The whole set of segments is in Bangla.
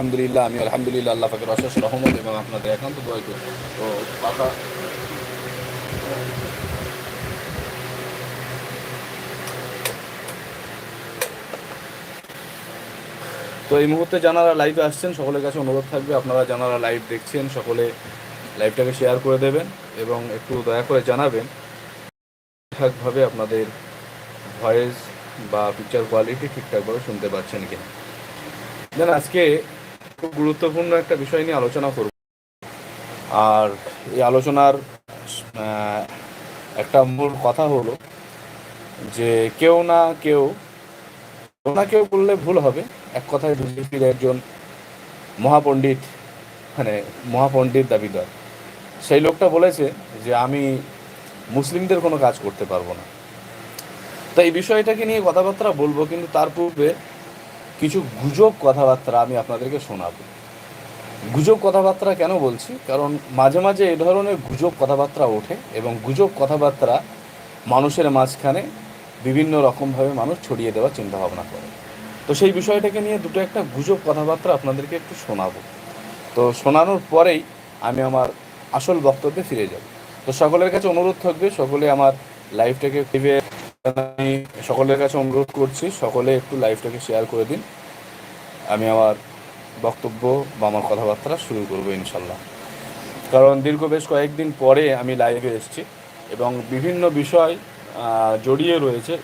আলহামদুলিল্লাহ, আমি আলহামদুলিল্লাহ আল্লাহ পাকের অশেষ রহমত এবং আপনাদের একান্ত দোয়া করি। তো তো এই মুহূর্তে যারা লাইভে আসছেন, সকলের কাছে অনুরোধ থাকবে, আপনারা যারা লাইভ দেখছেন, সকলে লাইভটাকে শেয়ার করে দেবেন এবং একটু দয়া করে জানাবেন। ঠিকঠাকভাবে আপনাদের ভয়েস বা পিকচার কোয়ালিটি ঠিকঠাকভাবে শুনতে পাচ্ছেন কিনা। দেন আজকে গুরুত্বপূর্ণ একটা বিষয় নিয়ে আলোচনা করব। আর এই আলোচনার একটা মূল কথা হলো যে কেউ না কেউ কেউ না কেউ বললে ভুল হবে। এক কথায় বিজেপির একজন মহাপণ্ডিত মানে মহাপণ্ডিত দাবিদার, সেই লোকটা বলেছে যে আমি মুসলিমদের কোনো কাজ করতে পারব না। তো এই বিষয়টাকে নিয়ে কথাবার্তা বলব, কিন্তু তার পূর্বে কিছু গুজব কথাবার্তা আমি আপনাদেরকে শোনাবো। গুজব কথাবার্তা কেন বলছি? কারণ মাঝে মাঝে এ ধরনের গুজব কথাবার্তা ওঠে এবং গুজব কথাবার্তা মানুষের মাঝখানে বিভিন্ন রকমভাবে মানুষ ছড়িয়ে দেওয়ার চিন্তা ভাবনা করে। তো সেই বিষয়টাকে নিয়ে দুটো একটা গুজব কথাবার্তা আপনাদেরকে একটু শোনাবো। তো শোনানোর পরেই আমি আমার আসল বক্তব্যে ফিরে যাব। তো সকলের কাছে অনুরোধ থাকবে, সকলে আমার লাইফটাকে আমি সকলের কাছে অনুরোধ করছি, সকলে একটু লাইভটাকে শেয়ার করে দিন। আমি আমার বক্তব্য বা আমার কথাবার্তা শুরু করব ইনশাল্লাহ কারণ দীর্ঘ বেশ কয়েকদিন পরে আমি লাইভে এসেছি এবং বিভিন্ন বিষয় জড়িয়ে রয়েছে।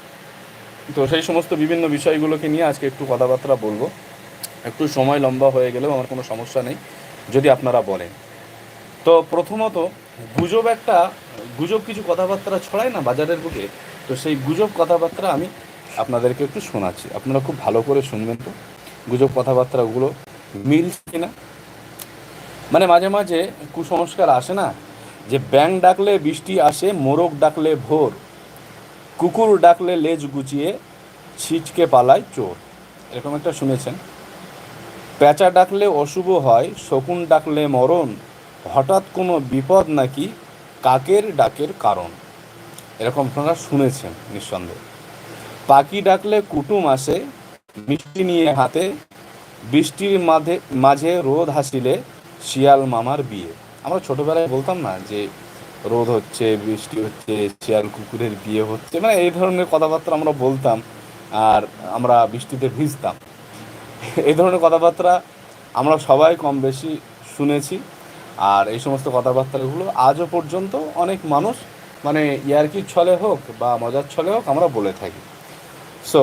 তো সেই সমস্ত বিভিন্ন বিষয়গুলোকে নিয়ে আজকে একটু কথাবার্তা বলব। একটু সময় লম্বা হয়ে গেলেও আমার কোনো সমস্যা নেই, যদি আপনারা বলেন। তো প্রথমত, গুজব একটা, গুজব কিছু কথাবার্তা ছড়ায় না বাজারের বুকে? তো সেই গুজব কথাবার্তা আমি আপনাদেরকে একটু শোনাচ্ছি। আপনারা খুব ভালো করে শুনবেন তো। গুজব কথাবার্তাগুলো মিলছে কিনা? মানে মাঝে মাঝে কুসংস্কার আসে না? যে ব্যাং ডাকলে বৃষ্টি আসে, মোরগ ডাকলে ভোর, কুকুর ডাকলে লেজ গুছিয়ে ছিচকে পালায় চোর। এরকম একটা শুনেছেন। প্যাঁচা ডাকলে অশুভ হয়, শকুন ডাকলে মরণ, হঠাৎ কোনো বিপদ নাকি কাকের ডাকের কারণ? এরকম আপনারা শুনেছেন, নিঃসন্দেহে। পাখি ডাকলে কুটুম আসে, মিষ্টি নিয়ে হাতে বৃষ্টির মাঝে মাঝে রোদ হাসিলে শিয়াল মামার বিয়ে। আমরা ছোটবেলায় বলতাম না যে, রোদ হচ্ছে, বৃষ্টি হচ্ছে, শিয়াল কুকুরের বিয়ে হচ্ছে মানে এই ধরনের কথাবার্তা আমরা বলতাম, আর আমরা বৃষ্টিতে ভিজতাম। এই ধরনের কথাবার্তা আমরা সবাই কম বেশি শুনেছি, আর এই সমস্ত কথাবার্তাগুলো আজও পর্যন্ত অনেক মানুষ মানে ইয়ার্কির ছলে হোক বা মজার ছলে হোক আমরা বলে থাকি। সো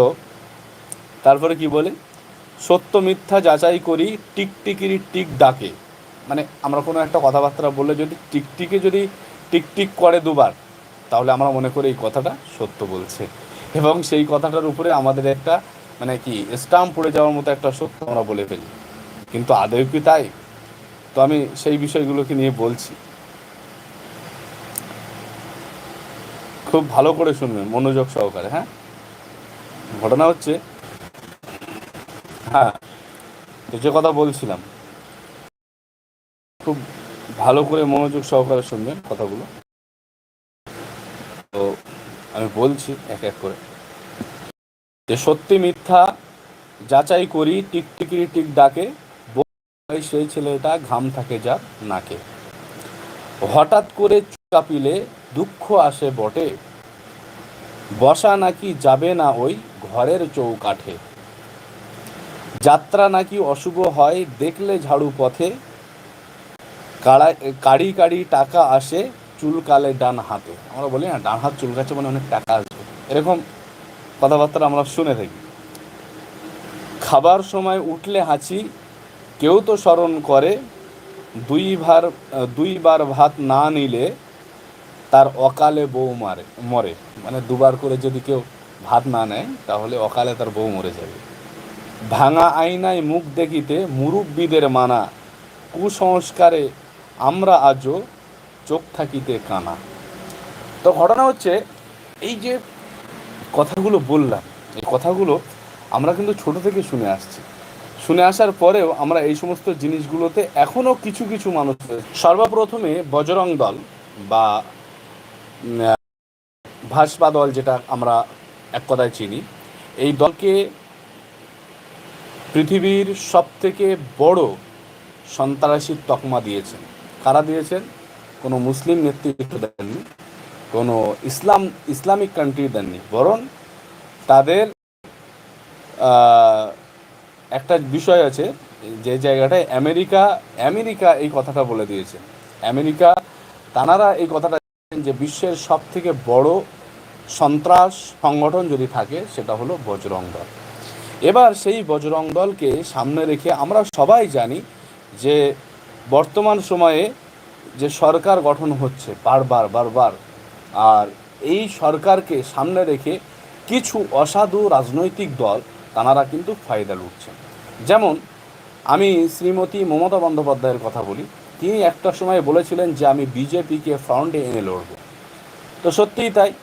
তারপরে কি বলে? সত্য মিথ্যা যাচাই করি, টিকটিকিরি টিক ডাকে। মানে আমরা কোনো একটা কথাবার্তা বললে যদি টিকটিকে যদি টিকটিক করে দুবার, তাহলে আমরা মনে করি এই কথাটা সত্য বলছে। এবং সেই কথাটার উপরে আমাদের একটা মানে কি, স্টাম্প পড়ে যাওয়ার মতো একটা সত্য আমরা বলে ফেলি। কিন্তু আদৌ কি তাই? তো আমি সেই বিষয়গুলোকে নিয়ে বলছি। খুব ভালো করে শুনবেন, মনোযোগ সহকারে হ্যাঁ? ঘটনা হচ্ছে হ্যাঁ যে কথা বলছিলাম, খুব ভালো করে মনোযোগ সহকারে শুনবেন কথাগুলো। তো আমি বলছি এক এক করে, যে সত্যি মিথ্যা যাচাই করি টিকটিকিরি টিক ডাকে সেই ছেলেটা ঘাম থাকে যার নাকে। হঠাৎ করে চাপিলে দুঃখ আসে বটে। বসা নাকি যাবে না ওই ঘরের চৌকাঠে। যাত্রা নাকি অশুভ হয় দেখলে ঝাড়ু পথে। কাড়া কাড়ি টাকা আসে চুলকালে ডান হাতে। আমরা বলি না, ডান হাত চুলকাচ্ছে মানে অনেক টাকা আসবে। এরকম কথাবার্তা আমরা শুনে থাকি। খাবার সময় উঠলে হাঁচি, কেউ তো স্মরণ করে। দুই ভার দুইবার ভাত না নিলে তার অকালে বউ মারে, মরে। মানে দুবার করে যদি কেউ ভাত না নেয়, তাহলে অকালে তার বউ মরে যাবে। ভাঙা আয়নায় মুখ দেখিতে মুরব্বীদের মানা, কুসংস্কারে আমরা আজও চোখ থাকিতে কানা। তো ঘটনা হচ্ছে, এই যে কথাগুলো বললাম, এই কথাগুলো আমরা কিন্তু ছোট থেকে শুনে আসছি। শুনে আসার পরেও আমরা এই সমস্ত জিনিসগুলোতে এখনও কিছু কিছু মানুষ সর্বপ্রথমে বজরং দল বা ভাজপা দল যেটা আমরা এক কথায় চিনি, এই দলকে পৃথিবীর সবথেকে বড় সন্ত্রাসীর তকমা দিয়েছেন। কারা দিয়েছেন? কোনো মুসলিম নেতৃত্ব দেননি, কোনো ইসলাম, ইসলামিক কান্ট্রি দেননি, বরং তাদের একটা বিষয় আছে, যে জায়গাটায় আমেরিকা আমেরিকা এই কথাটা বলে দিয়েছে। আমেরিকা, তানারা এই কথাটা যে বিশ্বের সব থেকে বড় সন্ত্রাস সংগঠন যদি থাকে, সেটা হলো বজরং দল। এবার সেই বজরং দলকে সামনে রেখে আমরা সবাই জানি যে বর্তমান সময়ে যে সরকার গঠন হচ্ছে বারবার বারবার, আর এই সরকারকে সামনে রেখে কিছু অসাধু রাজনৈতিক দল, তানারা কিন্তু ফায়দা লুটছেন। যেমন আমি শ্রীমতী মমতা বন্দ্যোপাধ্যায়ের কথা বলি তিনি একটা সময় বলেছিলেন যে, আমি বিজেপিকে ফ্রন্টে এনে লড়ব। তো সত্যিই তাই।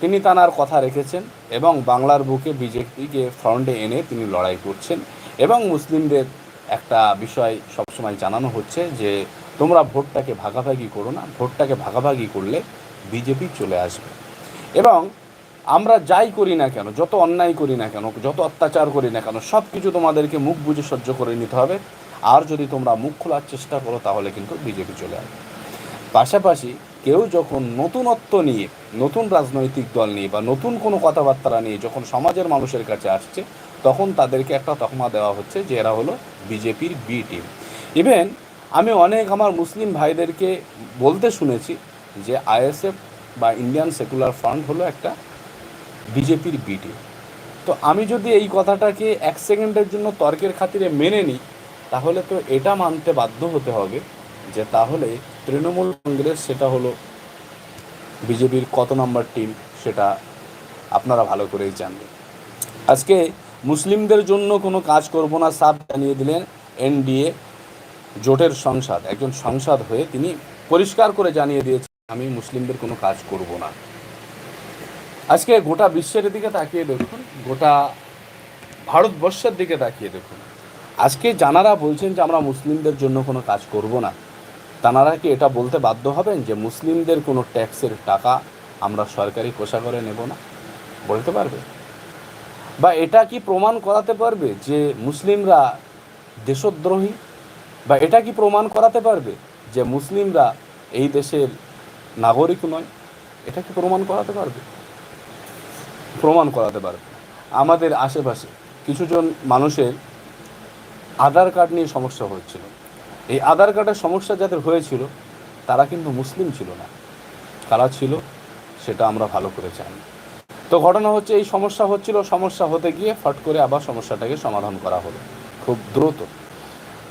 তিনি তানার কথা রেখেছেন এবং বাংলার বুকে বিজেপিকে ফ্রন্টে এনে তিনি লড়াই করছেন এবং মুসলিমদের একটা বিষয় সবসময় জানানো হচ্ছে যে, তোমরা ভোটটাকে ভাগাভাগি করো না। ভোটটাকে ভাগাভাগি করলে বিজেপি চলে আসবে। এবং আমরা যাই করি না কেন, যত অন্যায় করি না কেন, যত অত্যাচার করি না কেন সব কিছু তোমাদেরকে মুখ বুঝে সহ্য করে নিতে হবে। আর যদি তোমরা মুখ খোলার চেষ্টা করো, তাহলে কিন্তু বিজেপি চলে আসবে। পাশাপাশি কেউ যখন নতুনত্ব নিয়ে, নতুন রাজনৈতিক দল নিয়ে বা নতুন কোনো কথাবার্তা নিয়ে যখন সমাজের মানুষের কাছে আসছে, তখন তাদেরকে একটা তকমা দেওয়া হচ্ছে যে এরা হলো বিজেপির বি টিম ইভেন আমি অনেক আমার মুসলিম ভাইদেরকে বলতে শুনেছি যে আইএসএফ বা ইন্ডিয়ান সেকুলার ফ্রন্ট হলো একটা বিজেপির বি টিম তো আমি যদি এই কথাটাকে এক সেকেন্ডের জন্য তর্কের খাতিরে মেনে নিই তাহলে তো এটা মানতে বাধ্য হতে হবে যে তাহলে তৃণমূল কংগ্রেস সেটা হলো বিজেপির কত নম্বর টিম সেটা আপনারা ভালো করেই জানবেন। আজকে মুসলিমদের জন্য কোনো কাজ করব না সাপ জানিয়ে দিলেন এনডিএ, জোটের সংসদ, একজন সংসদ হয়ে তিনি পরিষ্কার করে জানিয়ে দিয়েছেন, আমি মুসলিমদের কোনো কাজ করব না। আজকে গোটা বিশ্বের দিকে তাকিয়ে দেখুন, গোটা ভারতবর্ষের দিকে তাকিয়ে দেখুন। আজকে জানারা বলছেন যে আমরা মুসলিমদের জন্য কোনো কাজ করব না। তানারা কি এটা বলতে বাধ্য হবেন যে মুসলিমদের কোনো ট্যাক্সের টাকা আমরা সরকারি কোষাগারে নেব না? বলতে পারবে? বা এটা কি প্রমাণ করাতে পারবে যে মুসলিমরা দেশদ্রোহী? বা এটা কি প্রমাণ করাতে পারবে যে মুসলিমরা এই দেশের নাগরিক নয়? এটা কি প্রমাণ করাতে পারবে? প্রমাণ করাতে পারবে। আমাদের আশেপাশে কিছুজন মানুষের আধার কার্ড নিয়ে সমস্যা হচ্ছিল এই আধার কার্ডের সমস্যা যাদের হয়েছিল, তারা কিন্তু মুসলিম ছিল না। কারা ছিল, সেটা আমরা ভালো করে জানি। তো ঘটনা হচ্ছে, এই সমস্যা হচ্ছিল, সমস্যা হতে গিয়ে ফট করে আবার সমস্যাটাকে সমাধান করা হলো। খুব দ্রুত।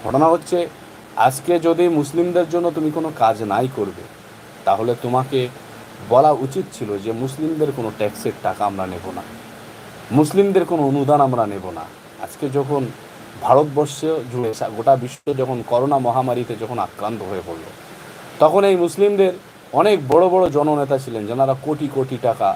ঘটনা হচ্ছে, আজকে যদি মুসলিমদের জন্য তুমি কোনো কাজ নাই করবে, তাহলে তোমাকে বলা উচিত ছিল যে, মুসলিমদের কোনো ট্যাক্সের টাকা আমরা নেব না। মুসলিমদের কোনো অনুদান আমরা নেব না। আজকে যখন ভারতবর্ষে জুড়ে গোটা বিশ্ব যখন করোনা মহামারীতে যখন আক্রান্ত হয়ে পড়ল, তখন এই মুসলিমদের অনেক বড় বড় জননেতা ছিলেন যারা কোটি কোটি টাকা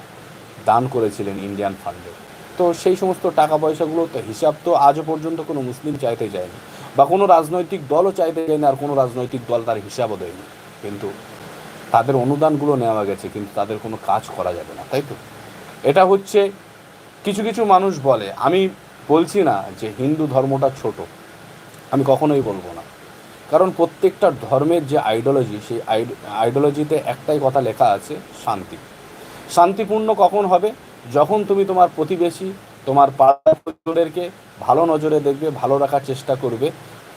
দান করেছিলেন ইন্ডিয়ান ফান্ডে তো সেই সমস্ত টাকা পয়সাগুলো তো হিসাব তো আজও পর্যন্ত কোনো মুসলিম চাইতে যায়নি বা কোনো রাজনৈতিক দলও চাইতে যায়নি আর কোনো রাজনৈতিক দল তার হিসাবও দেয়নি। কিন্তু তাদের অনুদানগুলো নেওয়া গেছে, কিন্তু তাদের কোনো কাজ করা যাবে না, তাই তো? এটা হচ্ছে কিছু কিছু মানুষ বলে। আমি বলছি না যে হিন্দু ধর্মটা ছোট। আমি কখনোই বলব না। কারণ প্রত্যেকটা ধর্মের যে আইডিওলজি, সেই আইডিওলজিতে একটাই কথা লেখা আছে, শান্তি। শান্তিপূর্ণ কখন হবে? যখন তুমি তোমার প্রতিবেশী, তোমার পাড়াদেরকে ভালো নজরে দেখবে, ভালো রাখার চেষ্টা করবে,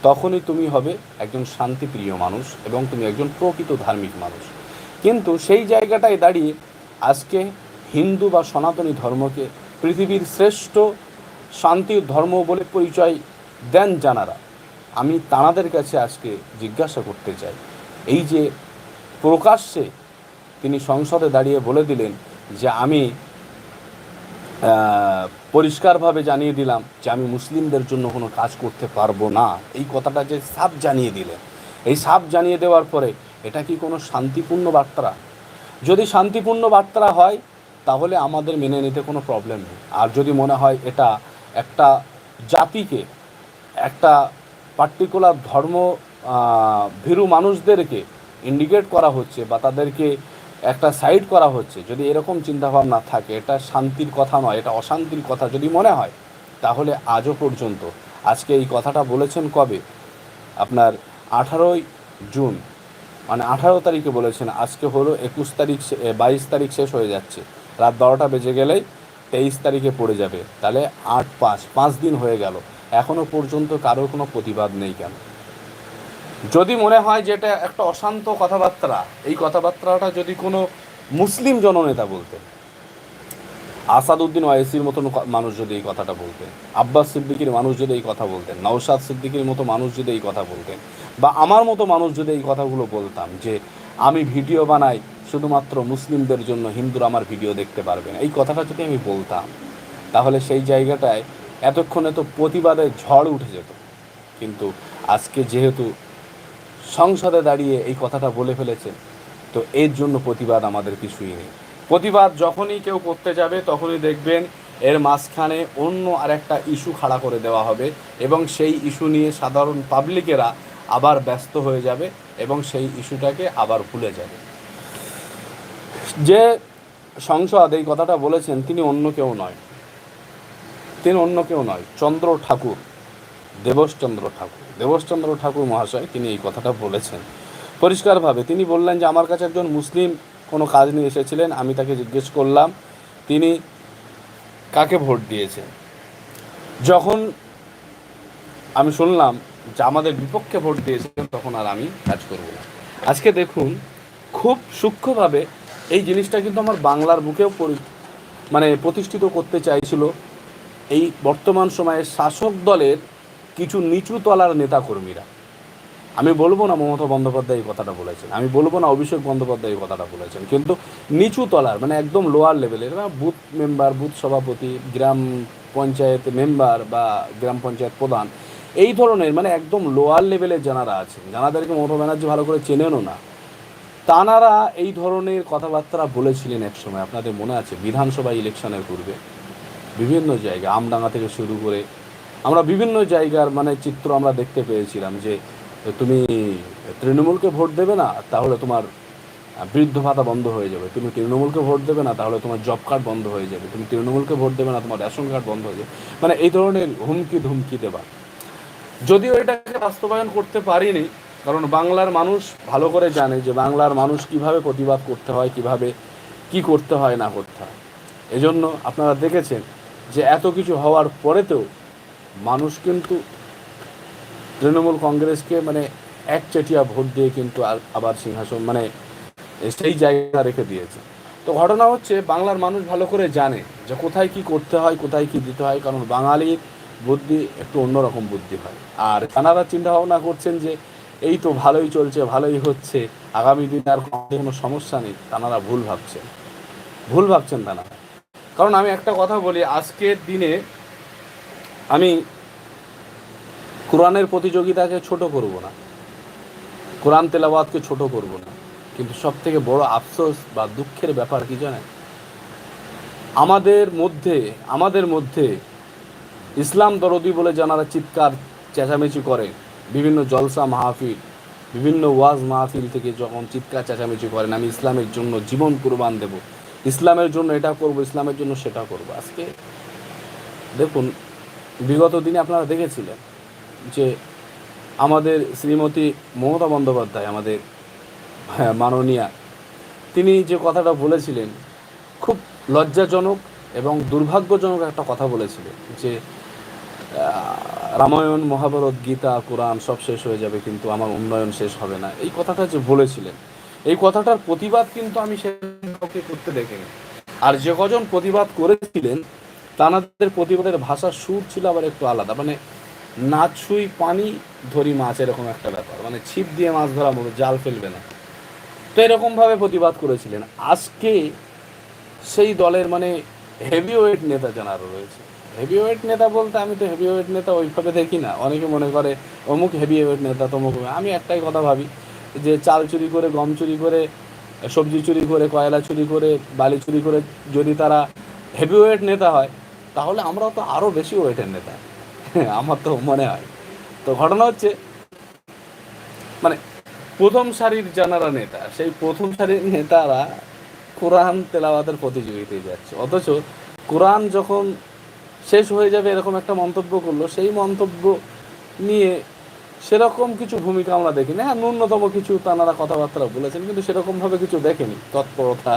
তখনই তুমি হবে একজন শান্তিপ্রিয় মানুষ এবং তুমি একজন প্রকৃত ধার্মিক মানুষ। কিন্তু সেই জায়গাটায় দাঁড়িয়ে আজকে হিন্দু বা সনাতনী ধর্মকে পৃথিবীর শ্রেষ্ঠ শান্তির ধর্ম বলে পরিচয় দেন জানারা। আমি তাঁদের কাছে আজকে জিজ্ঞাসা করতে চাই। এই যে প্রকাশ্যে তিনি সংসদে দাঁড়িয়ে বলে দিলেন যে আমি পরিষ্কারভাবে জানিয়ে দিলাম যে আমি মুসলিমদের জন্য কোনো কাজ করতে পারব না। এই কথাটা যে সাপ জানিয়ে দিলেন। এই সাপ জানিয়ে দেওয়ার পরে এটা কি কোনো শান্তিপূর্ণ বার্তা? যদি শান্তিপূর্ণ বার্তা হয়, তাহলে আমাদের মেনে নিতে কোনো প্রবলেম নেই। আর যদি মনে হয় এটা একটা জাতিকে, একটা পার্টিকুলার ধর্ম ভীরু মানুষদেরকে ইন্ডিকেট করা হচ্ছে বা তাদেরকে একটা সাইড করা হচ্ছে। যদি এরকম চিন্তাভাবনা থাকে, এটা শান্তির কথা নয়, এটা অশান্তির কথা যদি মনে হয়, তাহলে আজও পর্যন্ত। আজকে এই কথাটা বলেছেন কবে? আপনার আঠারোই জুন মানে আঠারো তারিখে বলেছেন, আজকে হলো একুশ তারিখ বাইশ তারিখ শেষ হয়ে যাচ্ছে। রাত বারোটা বেজে গেলেই তেইশ তারিখে পড়ে যাবে। তাহলে আট পাঁচ পাঁচ দিন হয়ে গেল। এখনও পর্যন্ত কারোর কোনো প্রতিবাদ নেই কেন? যদি মনে হয় যে এটা একটা অশান্ত কথাবার্তা, এই কথাবার্তাটা যদি কোনো মুসলিম জননেতা বলতেন, আসাদউদ্দিন ওয়াইসির মতন মানুষ যদি এই কথাটা বলতেন, আব্বাস সিদ্দিকির মানুষ যদি এই কথা বলতেন, নওশাদ সিদ্দিকির মতো মানুষ যদি এই কথা বলতেন, বা আমার মতো মানুষ যদি এই কথাগুলো বলতাম যে, আমি ভিডিও বানাই শুধুমাত্র মুসলিমদের জন্য হিন্দুরা আমার ভিডিও দেখতে পারবে না। এই কথাটা যদি আমি বলতাম, তাহলে সেই জায়গাটায় এতক্ষণে তো প্রতিবাদের ঝড় উঠে যেত। কিন্তু আজকে যেহেতু সংসদে দাঁড়িয়ে এই কথাটা বলে ফেলেছে তো এর জন্য প্রতিবাদ আমাদের কিছুই নেই। প্রতিবাদ যখনই কেউ করতে যাবে, তখনই দেখবেন এর মাঝখানে অন্য আরেকটা ইস্যু খাড়া করে দেওয়া হবে এবং সেই ইস্যু নিয়ে সাধারণ পাবলিকেরা আবার ব্যস্ত হয়ে যাবে এবং সেই ইস্যুটাকে আবার ভুলে যাবে। যে সংসদ এই কথাটা বলেছেন, তিনি অন্য কেউ নয়। তিনি অন্য কেউ নয়, চন্দ্র ঠাকুর, দেবশচন্দ্র ঠাকুর। দেবশচন্দ্র ঠাকুর মহাশয় তিনি এই কথাটা বলেছেন। পরিষ্কারভাবে তিনি বললেন যে, আমার কাছে একজন মুসলিম কোনো কাজ নিয়ে এসেছিলেন, আমি তাকে জিজ্ঞেস করলাম, তিনি কাকে ভোট দিয়েছেন? যখন আমি শুনলাম যে আমাদের বিপক্ষে ভোট দিয়েছেন, তখন আর আমি কাজ করব না। আজকে দেখুন, খুব সূক্ষ্মভাবে এই জিনিসটা কিন্তু আমার বাংলার বুকেও পরি- মানে প্রতিষ্ঠিত করতে চাইছিল। এই বর্তমান সময়ে শাসক দলের কিছু নিচু তলার নেতাকর্মীরা। আমি বলব না মমতা বন্দ্যোপাধ্যায় এই কথাটা বলেছেন। আমি বলব না অভিষেক বন্দ্যোপাধ্যায় এই কথাটা বলেছেন। কিন্তু নিচু তলার মানে একদম লোয়ার লেভেলের বুথ মেম্বার বুথ সভাপতি, গ্রাম পঞ্চায়েত মেম্বার বা গ্রাম পঞ্চায়েত প্রধান, এই ধরনের মানে একদম লোয়ার লেভেলের যারা আছেন। যারাদেরকে মমতা ব্যানার্জি ভালো করে চেনেনও না। তানারা এই ধরনের কথাবার্তা বলেছিলেন একসময় আপনাদের মনে আছে বিধানসভা ইলেকশনের পূর্বে? বিভিন্ন জায়গায় আমডাঙ্গা থেকে শুরু করে আমরা বিভিন্ন জায়গার মানে চিত্র আমরা দেখতে পেয়েছিলাম যে তুমি তৃণমূলকে ভোট দেবে না, তাহলে তোমার বৃদ্ধ ভাতা বন্ধ হয়ে যাবে। তুমি তৃণমূলকে ভোট দেবে না, তাহলে তোমার জব কার্ড বন্ধ হয়ে যাবে। তুমি তৃণমূলকে ভোট দেবে না, তোমার রেশন কার্ড বন্ধ হয়ে যাবে। মানে এই ধরনের হুমকি ধুমকি দেবা যদিও এটাকে বাস্তবায়ন করতে পারিনি কারণ বাংলার মানুষ ভালো করে জানে যে বাংলার মানুষ কীভাবে প্রতিবাদ করতে হয়, কীভাবে কি করতে হয়, না করতে হয়। এজন্য আপনারা দেখেছেন যে এত কিছু হওয়ার পরেতেও মানুষ কিন্তু তৃণমূল কংগ্রেসকে মানে একচেটিয়া ভোট দিয়ে কিন্তু আর- আবার সিংহাসন মানে সেই জায়গা রেখে দিয়েছে। তো ঘটনা হচ্ছে বাংলার মানুষ ভালো করে জানে যে কোথায় কি করতে হয়, কোথায় কি দিতে হয়, কারণ বাঙালির বুদ্ধি একটু অন্যরকম বুদ্ধি হয়। আর তানারা চিন্তা ভাবনা করছেন যে এই তো ভালোই চলছে, ভালোই হচ্ছে। আগামী দিনে আর কোনো সমস্যা নেই তানারা ভুল ভাবছেন। ভুল ভাবছেন তানারা কারণ আমি একটা কথা বলি, আজকের দিনে আমি কোরআনের প্রতিযোগিতাকে ছোট করব না। কোরআন তেলাওয়াতকে ছোট করব না। কিন্তু সব থেকে বড় আফসোস বা দুঃখের ব্যাপার কি জানেন? আমাদের মধ্যে আমাদের মধ্যে ইসলাম দরদি বলে যারা চিৎকার, চেঁচামেচি করে বিভিন্ন জলসা মাহফিল বিভিন্ন ওয়াজ মাহফিল থেকে যখন চিৎকার চেঁচামেচি করেন আমি ইসলামের জন্য জীবন কুরবান দেব। ইসলামের জন্য এটা করব ইসলামের জন্য সেটা করব। আজকে দেখুন বিগত দিনে আপনারা দেখেছিলেন যে আমাদের শ্রীমতী মমতা বন্দ্যোপাধ্যায় আমাদের হ্যাঁ, মাননীয়া তিনি যে কথাটা বলেছিলেন খুব লজ্জাজনক এবং দুর্ভাগ্যজনক একটা কথা বলেছিলেন যে রামায়ণ, মহাভারত, গীতা, কোরআন সব শেষ হয়ে যাবে কিন্তু আমার উন্নয়ন শেষ হবে না। এই কথাটা যে বলেছিলেন, এই কথাটার প্রতিবাদ কিন্তু আমি সে কাউকে করতে দেখিনি। আর যে কজন প্রতিবাদ করেছিলেন তানাদের প্রতিবাদের ভাষার সুর ছিল আবার একটু আলাদা। মানে না ছুঁই পানি, ধরি মাছ এরকম একটা ব্যাপার। মানে ছিপ দিয়ে মাছ ধরা মতো জাল ফেলবে না। তো এরকমভাবে প্রতিবাদ করেছিলেন। আজকে সেই দলের মানে হেভিওয়েট নেতা জানারও রয়েছে হেভিওয়েট নেতা বলতে আমি তো হেভিওয়েট নেতা ওইভাবে দেখি না। অনেকে মনে করে, অমুক হেভিওয়েট নেতা, তমুক আমি একটাই কথা ভাবি, যে চাল চুরি করে, গম চুরি করে, সবজি চুরি করে, কয়লা চুরি করে, বালি চুরি করে যদি তারা হেভিওয়েট নেতা হয়, তাহলে আমরাও তো আরও বেশি ওয়েটের নেতা। আমার তো মনে হয়। তো ঘটনা হচ্ছে মানে প্রথম সারির জানারা নেতা, সেই প্রথম সারির নেতারা কোরআন তেলাওয়াতের প্রতিযোগিতায় যাচ্ছে। অথচ কোরআন যখন শেষ হয়ে যাবে এরকম একটা মন্তব্য করল। সেই মন্তব্য নিয়ে সেরকম কিছু ভূমিকা আমরা দেখিনি। হ্যাঁ ন্যূনতম কিছু তানারা কথাবার্তা বলেছেন, কিন্তু সেরকমভাবে কিছু দেখেনি। তৎপরতা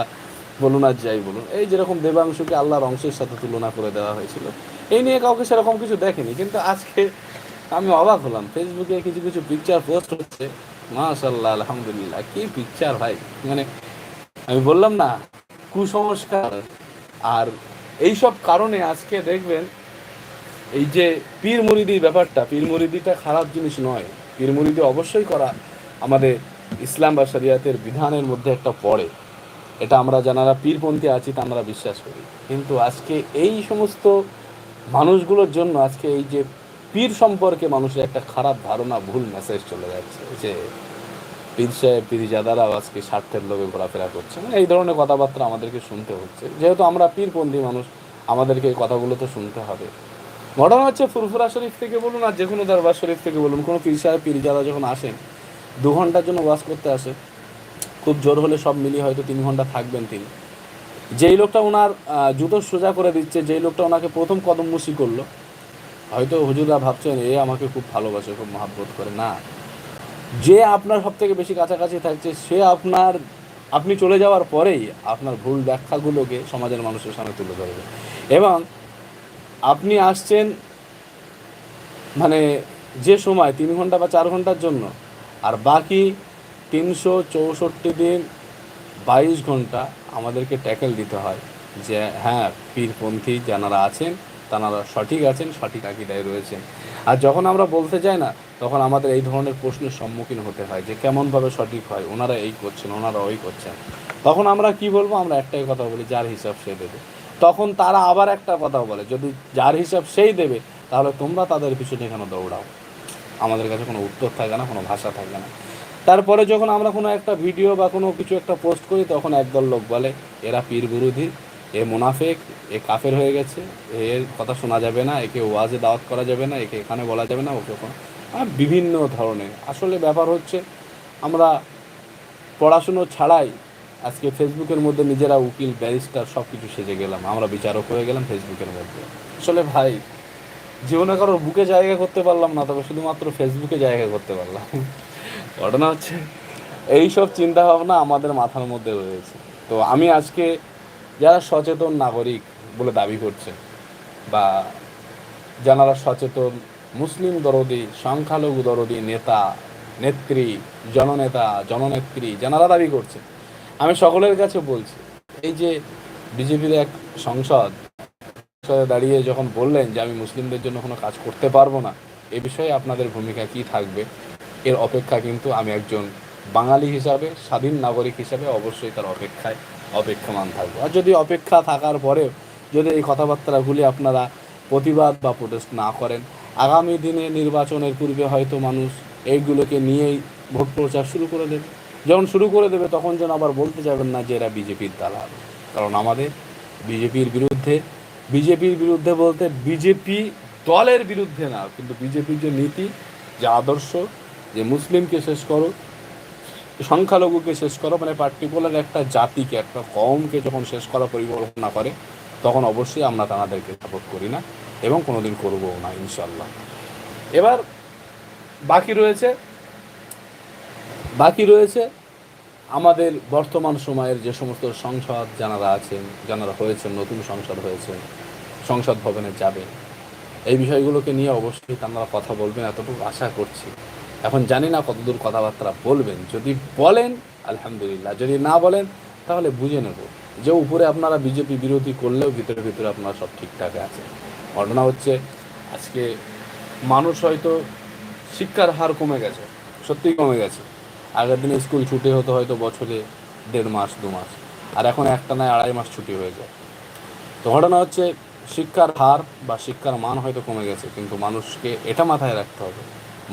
বলুন আর যাই বলুন। এই যেরকম দেবাংশুকে আল্লাহর অংশের সাথে তুলনা করে দেওয়া হয়েছিল, এই নিয়ে কাউকে সেরকম কিছু দেখেনি। কিন্তু আজকে আমি অবাক হলাম। ফেসবুকে কিছু কিছু পিকচার পোস্ট হচ্ছে। মাশাল্লাহ আলহামদুলিল্লাহ, কি পিকচার ভাই। মানে আমি বললাম না, কুসংস্কার আর এইসব কারণে আজকে দেখবেন, এই যে পীর মুরিদি ব্যাপারটা, পীর মুরিদিটা খারাপ জিনিস নয়। পীর মুরিদি অবশ্যই করা আমাদের ইসলাম বা শরিয়াতের বিধানের মধ্যে একটা পড়ে। এটা আমরা যারা পীরপন্থী আছি তা আমরা বিশ্বাস করি। কিন্তু আজকে এই সমস্ত মানুষগুলোর জন্য আজকে এই যে পীর সম্পর্কে মানুষের একটা খারাপ ধারণা, ভুল মেসেজ চলে যাচ্ছে যে পীর সাহেব পীরজাদারাও আজকে স্বার্থের লোভে ঘোরাফেরা করছে। মানে এই ধরনের কথাবার্তা আমাদেরকে শুনতে হচ্ছে। যেহেতু আমরা পীরপন্থী মানুষ, আমাদেরকে এই কথাগুলো তো শুনতে হবে। ঘটনা হচ্ছে ফুরফুরা শরীফ থেকে বলুন আর যে কোনো দরবার শরীফ থেকে বলুন, কোনো পীর সাহেব পীরজাদা যখন আসেন, দু ঘণ্টার জন্য ওয়াজ করতে আসে। খুব জোর হলে সব মিলিয়ে হয়তো তিন ঘণ্টা থাকবেন তিনি। যেই লোকটা ওনার জুতো সোজা করে দিচ্ছে, যেই লোকটা ওনাকে প্রথম কদম মুসি করল, হয়তো হুজুরা ভাবছেন, এ আমাকে খুব ভালোবাসে, খুব মহাব্বত করে। না যে আপনার সব থেকে বেশি কাছাকাছি থাকছে, সে আপনার, আপনি চলে যাওয়ার পরেই আপনার ভুল ব্যাখ্যাগুলোকে সমাজের মানুষের সামনে তুলে ধরবে। এবং আপনি আসছেন মানে যে সময়, তিন ঘণ্টা বা চার ঘণ্টার জন্য, আর বাকি তিনশো চৌষট্টি দিন বাইশ ঘণ্টা আমাদেরকে ট্যাকেল দিতে হয় যে হ্যাঁ পীরপন্থী যারা আছেন, তারা সঠিক আছেন, সঠিক আকিদায় রয়েছেন। আর যখন আমরা বলতে যাই না তখন আমাদের এই ধরনের প্রশ্নের সম্মুখীন হতে হয় যে কেমনভাবে সঠিক হয়, ওনারা এই করছেন, ওনারা ওই করছেন। তখন আমরা কি বলব? আমরা একটাই কথা বলি, যার হিসাব সে দেবে। তখন তারা আবার একটা কথা বলে, যদি যার হিসাব সেই দেবে, তাহলে তোমরা তাদের পিছনে কেন দৌড়াও? আমাদের কাছে কোনো উত্তর থাকে না, কোনো ভাষা থাকে না। তারপরে যখন আমরা কোনো একটা ভিডিও বা কোনো কিছু একটা পোস্ট করি, তখন একদল লোক বলে, এরা পীর বিরোধী, এ মুনাফেক, এ কাফের হয়ে গেছে, এর কথা শোনা যাবে না, একে ওয়াজে দাওয়াত করা যাবে না, একে এখানে বলা যাবে না, ওকে ওখানে আর বিভিন্ন ধরনের। আসলে ব্যাপার হচ্ছে, আমরা পড়াশুনো ছাড়াই আজকে ফেসবুকের মধ্যে নিজেরা উকিল, ব্যারিস্টার সব কিছু সেজে গেলাম। আমরা বিচারক হয়ে গেলাম ফেসবুকের মধ্যে। আসলে ভাই, জীবনে কারোর বুকে জায়গা করতে পারলাম না, তবে শুধুমাত্র ফেসবুকে জায়গা করতে পারলাম। ঘটনা হচ্ছে, এইসব চিন্তা ভাবনা আমাদের মাথার মধ্যে রয়েছে। তো আমি আজকে যারা সচেতন নাগরিক বলে দাবি করছে বা যারা সচেতন মুসলিম দরদি, সংখ্যালঘু দরদি, নেতা, নেত্রী, জননেতা, জননেত্রী যারা দাবি করছে। আমি সকলের কাছে বলছি, এই যে বিজেপির এক সংসদ, সংসদে দাঁড়িয়ে যখন বললেন যে আমি মুসলিমদের জন্য কোনো কাজ করতে পারব না, এ বিষয়ে আপনাদের ভূমিকা কি থাকবে? এর অপেক্ষা কিন্তু আমি একজন বাঙালি হিসাবে, স্বাধীন নাগরিক হিসাবে অবশ্যই তার অপেক্ষায় অপেক্ষমান থাকব। আর যদি অপেক্ষা থাকার পরেও যদি এই কথাবার্তাগুলি আপনারা প্রতিবাদ বা প্রোটেস্ট না করেন আগামী দিনে নির্বাচনের পূর্বে হয়তো মানুষ এইগুলোকে নিয়েই ভোট প্রচার শুরু করে দেবে। যখন শুরু করে দেবে, তখন যেন আবার বলতে যাবেন না যে এরা বিজেপির দালাল। কারণ আমাদের বিজেপির বিরুদ্ধে বিজেপির বিরুদ্ধে বলতে বিজেপি দলের বিরুদ্ধে না, কিন্তু বিজেপির যে নীতি, যে আদর্শ, যে মুসলিমকে শেষ করো, সংখ্যালঘুকে শেষ করো মানে পার্টিকুলার একটা জাতিকে, একটা কমকে যখন শেষ করা পরিকল্পনা করে, তখন অবশ্যই আমরা তাদেরকে সাপোর্ট করি না। এবং কোনোদিন করব না ইনশাল্লাহ এবার বাকি রয়েছে বাকি রয়েছে আমাদের বর্তমান সময়ের যে সমস্ত সংসদ যারা আছেন যারা হয়েছেন, নতুন সংসদ হয়েছেন সংসদ ভবনে যাবেন এই বিষয়গুলোকে নিয়ে অবশ্যই তারা কথা বলবেন, এতটুকু আশা করছি। এখন জানি না কতদূর কথাবার্তা বলবেন। যদি বলেন, আলহামদুলিল্লাহ। যদি না বলেন, তাহলে বুঝে নেব। যে উপরে আপনারা বিজেপি বিরোধী করলেও ভিতরে ভিতরে আপনারা সব ঠিকঠাক আছে। ঘটনা হচ্ছে, আজকে মানুষ হয়তো শিক্ষার হার কমে গেছে, সত্যিই কমে গেছে। আগের দিনে স্কুল ছুটি হতো হয়তো বছরে দেড় মাস, দু মাস, আর এখন একটা নয়, আড়াই মাস ছুটি হয়ে যায়। তো ঘটনা হচ্ছে, শিক্ষার হার বা শিক্ষার মান হয়তো কমে গেছে, কিন্তু মানুষকে এটা মাথায় রাখতে হবে,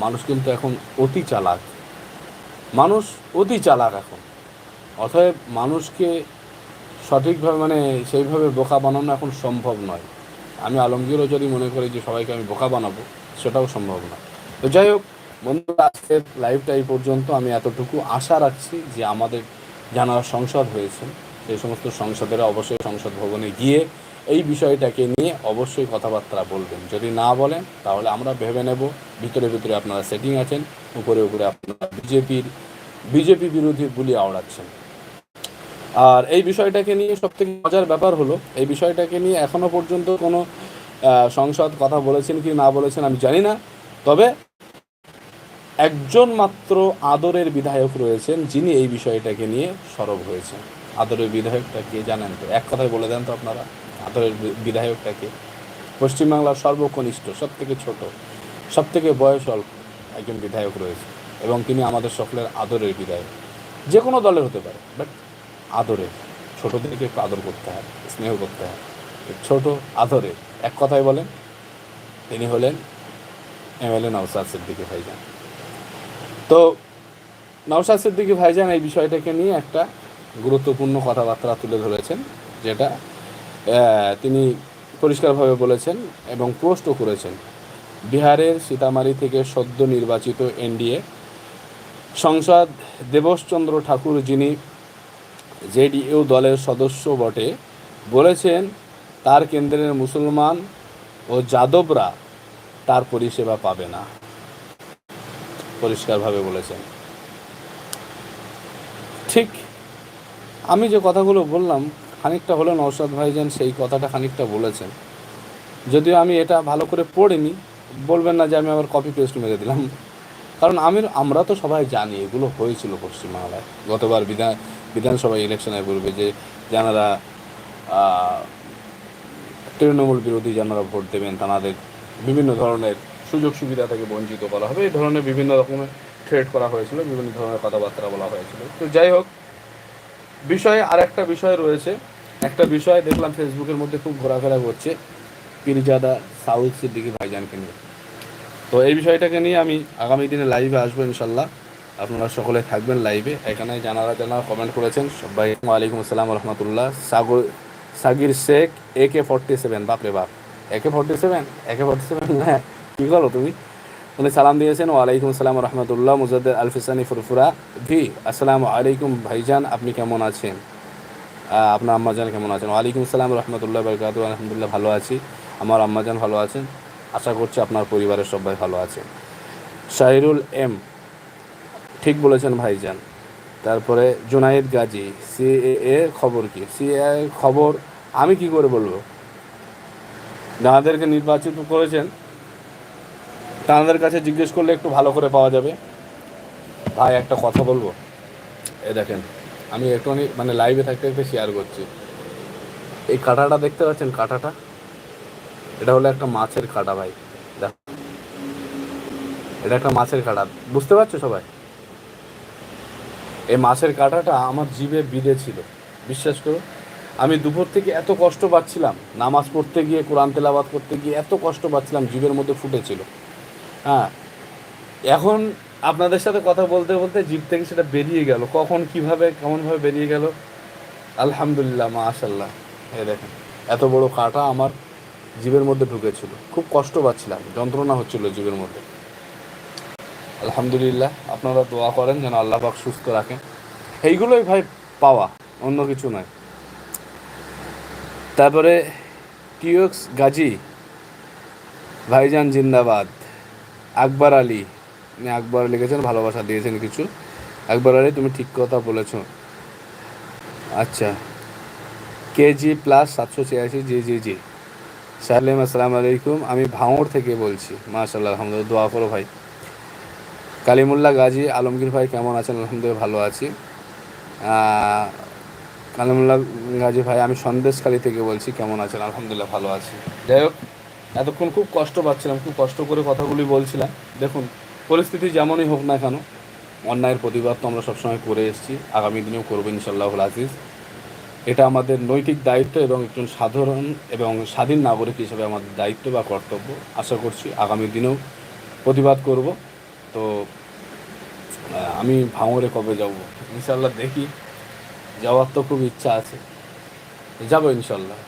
মানুষ কিন্তু এখন অতি চালাক। মানুষ অতি চালাক এখন। অতএব মানুষকে সঠিকভাবে মানে সেইভাবে বোকা বানানো এখন সম্ভব নয়। আমি আলমগীরও যদি মনে করি যে সবাইকে আমি বোকা বানাবো, সেটাও সম্ভব না। তো যাই হোক, বন্ধুরা, আজকের লাইভটা এই পর্যন্ত। আমি এতটুকু আশা রাখছি যে আমাদের যারা সংসদ হয়েছে সেই সমস্ত সংসদেরা অবশ্যই সংসদ ভবনে গিয়ে এই বিষয়টাকে নিয়ে অবশ্যই কথাবার্তা বলবেন। যদি না বলেন, তাহলে আমরা ভেবে নেব, ভিতরে ভিতরে আপনারা সেটিং আছেন, উপরে উপরে আপনারা বিজেপির, বিজেপি বিরোধী বুলি আওড়াচ্ছেন। আর এই বিষয়টাকে নিয়ে সবথেকে মজার ব্যাপার হলো, এই বিষয়টাকে নিয়ে এখনও পর্যন্ত কোনো সংসদ কথা বলেছেন কি না বলেছেন আমি জানি না। তবে একজন মাত্র আদরের বিধায়ক রয়েছেন যিনি এই বিষয়টাকে নিয়ে সরব হয়েছেন। আদরের বিধায়কটা কে জানেন তো? এক কথায় বলে দেন তো আপনারা। আদরের বিধায়কটাকে পশ্চিমবাংলার সর্বকনিষ্ঠ সব থেকে ছোট সব থেকে বয়স অল্প একজন বিধায়ক রয়েছে এবং তিনি আমাদের সকলের আদরের বিধায়ক। যে কোনো দলের হতে পারে, বাট আদরে ছোটদেরকে একটু আদর করতে হয়, স্নেহ করতে হয়। ছোট আদরে, এক কথায় বলেন, তিনি হলেন এমএলএ নওসাদ সিদ্দিকী ভাইজান। তো নওসাদ সিদ্দিকী ভাইজান এই বিষয়টাকে নিয়ে একটা গুরুত্বপূর্ণ কথাবার্তা তুলে ধরেছেন, যেটা তিনি পরিষ্কারভাবে বলেছেন এবং পোস্টও করেছেন। বিহারের সীতামারি থেকে সদ্য নির্বাচিত এনডিএ সংসদ দেবশচন্দ্র ঠাকুর যিনি জেডিইউ দলের সদস্য বটে, বলেছেন তার কেন্দ্রের মুসলমান ও যাদবরা তার পরিষেবা পাবে না। পরিষ্কারভাবে বলেছেন। ঠিক, আমি যে কথাগুলো বললাম, খানিকটা হলো নৌসাদ ভাইজান, সেই কথাটা খানিকটা বলেছেন। যদিও আমি এটা ভালো করে পড়িনি, বলবেন না যে আমি আবার কপি পেস্ট মেরে দিলাম। কারণ আমি, আমরা তো সবাই জানি, এগুলো হয়েছিল পশ্চিমবাংলায়। গতবার বিধান বিধানসভা ইলেকশনের পূর্বে যে যারা তৃণমূল বিরোধী যারা ভোট দেবেন, তাদের বিভিন্ন ধরনের সুযোগ সুবিধা থেকে বঞ্চিত করা হবে। এই ধরনের বিভিন্ন রকমের থ্রেট করা হয়েছিল, বিভিন্ন ধরনের কথাবার্তা বলা হয়েছিল। তো যাই হোক, বিষয়ে আর একটা বিষয় রয়েছে। একটা বিষয় দেখলাম ফেসবুকের মধ্যে খুব ঘোরাফেরা করছে পীরজাদা সাউথ সিদ্দিকি ভাইজানকে নিয়ে। তো এই বিষয়টাকে নিয়ে আমি আগামী দিনে লাইভে আসব ইনশাল্লাহ। আপনারা সকলে থাকবেন লাইভে এখানে জানারা জানারা কমেন্ট করেছেন। সবাই, ওয়ালাইকুম আসসালাম রহমতুল্লাহ Sagar, Sagir Sheikh A K forty seven বাপরে বাপ। A K forty seven A K forty seven হ্যাঁ কী করো তুমি? উনি সালাম দিয়েছেন, ওয়ালাইকুম আসসালাম রহমতুল্লাহ মুজাদ্দ আলফিসানি ফুরফুরা। ভি আসসালামু আলাইকুম ভাইজান, আপনি কেমন আছেন? আপনার আম্মাজান কেমন আছেন? ওয়ালাইকুম আসসালাম রহমতুল্লাহ বরকাত, আলহামদুলিল্লাহ ভালো আছি। আমার আম্মাজান ভালো আছেন। আশা করছি আপনার পরিবারের সবাই ভালো আছেন। শাহিরুল এম ঠিক বলেছেন ভাইজান। তারপরে জুনাইদ গাজী সিএ খবর কি? সিএ খবর আমি কি করে বলব? যাদেরকে নির্বাচিত করেছেন, তাদের কাছে জিজ্ঞেস করলে একটু ভালো করে পাওয়া যাবে। ভাই, একটা কথা বলব। এ দেখেন, আমি একটুখানি মানে লাইভে থাকতে থাকতে শেয়ার করছি। এই কাঁটাটা দেখতে পাচ্ছেন কাঁটাটা? এটা হলো একটা মাছের কাঁটা ভাই। দেখো, এটা একটা মাছের কাঁটা। বুঝতে পারছ সবাই? এই মাছের কাঁটাটা আমার জিভে বিঁধে ছিল। বিশ্বাস করো আমি দুপুর থেকে এত কষ্ট পাচ্ছিলাম, নামাজ পড়তে গিয়ে, কোরআন তেলাবাদ করতে গিয়ে এত কষ্ট পাচ্ছিলাম, জিভের মধ্যে ফুটেছিল হ্যাঁ এখন আপনাদের সাথে কথা বলতে বলতে জিভ থেকে সেটা বেরিয়ে গেল। কখন কীভাবে, কেমনভাবে বেরিয়ে গেল? আলহামদুলিল্লাহ মাশাল্লাহ এই দেখেন, এত বড় কাঁটা আমার জীবের মধ্যে ঢুকেছিল। খুব কষ্ট পাচ্ছিলাম, যন্ত্রণা হচ্ছিল জীবের মধ্যে। আলহামদুলিল্লাহ, আপনারা দোয়া করেন যেন আল্লাহ পাক সুস্থ রাখেন। এইগুলোই ভাই পাওয়া, অন্য কিছু নয়। তারপরে টিওক্স গাজী, ভাইজান জিন্দাবাদ, আকবর আলী আপনি আকবর লিখেছেন, ভালোবাসা দিয়েছেন কিছু। আকবর আলী, তুমি ঠিক কথা বলেছ। আচ্ছা কেজি প্লাস সাতশো ছিয়াশি, জি জি জি। সালেম আসসালামু আলাইকুম, আমি ভাঙড় থেকে বলছি। মাশাল্লাহ আলহামদুলিল্লাহ, দোয়া করো ভাই। কালিমুল্লাহ গাজী আলমগীর ভাই কেমন আছেন? আলহামদুলিল্লাহ ভালো আছি। আহ, কালিমুল্লাহ গাজী ভাই আমি সন্দেশখালী থেকে বলছি কেমন আছেন? আলহামদুলিল্লাহ ভালো আছি। যাই হোক এতক্ষণ খুব কষ্ট পাচ্ছিলাম খুব কষ্ট করে কথাগুলি বলছিলাম। দেখুন পরিস্থিতি যেমনই হোক না কেন অন্যায়ের প্রতিবাদ তো আমরা সবসময় করে এসেছি আগামী দিনেও করব ইনশাল্লাহ আজিজ। এটা আমাদের নৈতিক দায়িত্ব এবং একজন সাধারণ এবং স্বাধীন নাগরিক হিসেবে আমাদের দায়িত্ব বা কর্তব্য। আশা করছি আগামী দিনেও প্রতিবাদ করব। তো আমি ভাঙরে কবে যাব? ইনশাল্লাহ দেখি। যাওয়ার তো খুব ইচ্ছা আছে। যাব ইনশাল্লাহ।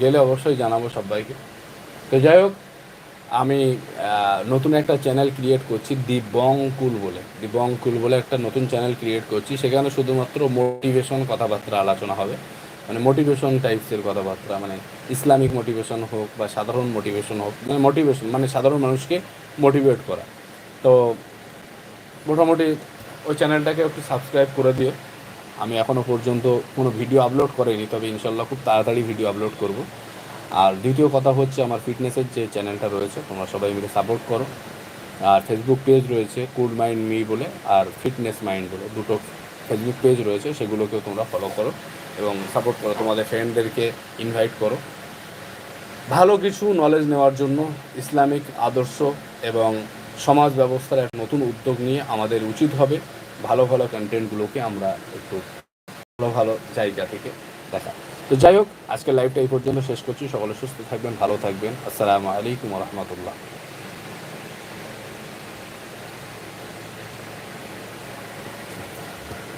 গেলে অবশ্যই জানাব সবাইকে। তো যাই হোক, আমি নতুন একটা চ্যানেল ক্রিয়েট করছি দিবংকুল বলে। দিবংকুল বলে একটা নতুন চ্যানেল ক্রিয়েট করছি। সেখানে শুধুমাত্র মোটিভেশন কথাবার্তা আলোচনা হবে। মানে মোটিভেশন টাইপসের কথাবার্তা মানে ইসলামিক মোটিভেশন হোক বা সাধারণ মোটিভেশন হোক মানে মোটিভেশন মানে সাধারণ মানুষকে মোটিভেট করা। তো মোটামুটি ওই চ্যানেলটাকে একটু সাবস্ক্রাইব করে দিও। আমি এখনও পর্যন্ত কোনো ভিডিও আপলোড করিনি, তবে ইনশাল্লাহ খুব তাড়াতাড়ি ভিডিও আপলোড করব। আর দ্বিতীয় কথা হচ্ছে আমার ফিটনেসের যে চ্যানেলটা রয়েছে, তোমরা সবাই মিলে সাপোর্ট করো। আর ফেসবুক পেজ রয়েছে কুল মাইন্ড মি বলে আর ফিটনেস মাইন্ড বলে, দুটো ফেসবুক পেজ রয়েছে, সেগুলোকেও তোমরা ফলো করো এবং সাপোর্ট করো, তোমাদের ফ্রেন্ডদেরকে ইনভাইট করো। ভালো কিছু নলেজ নেওয়ার জন্য ইসলামিক আদর্শ এবং সমাজ ব্যবস্থার এক নতুন উদ্যোগ নিয়ে আমাদের উচিত হবে ভালো ভালো কন্টেন্টগুলোকে আমরা একটু ভালো ভালো জায়গা থেকে দেখা। তো যাই হোক, আজকের লাইভটা এই পর্যন্ত শেষ করছি। সকলে সুস্থ থাকবেন, ভালো থাকবেন। আসসালামু আলাইকুম রহমতুল্লাহ।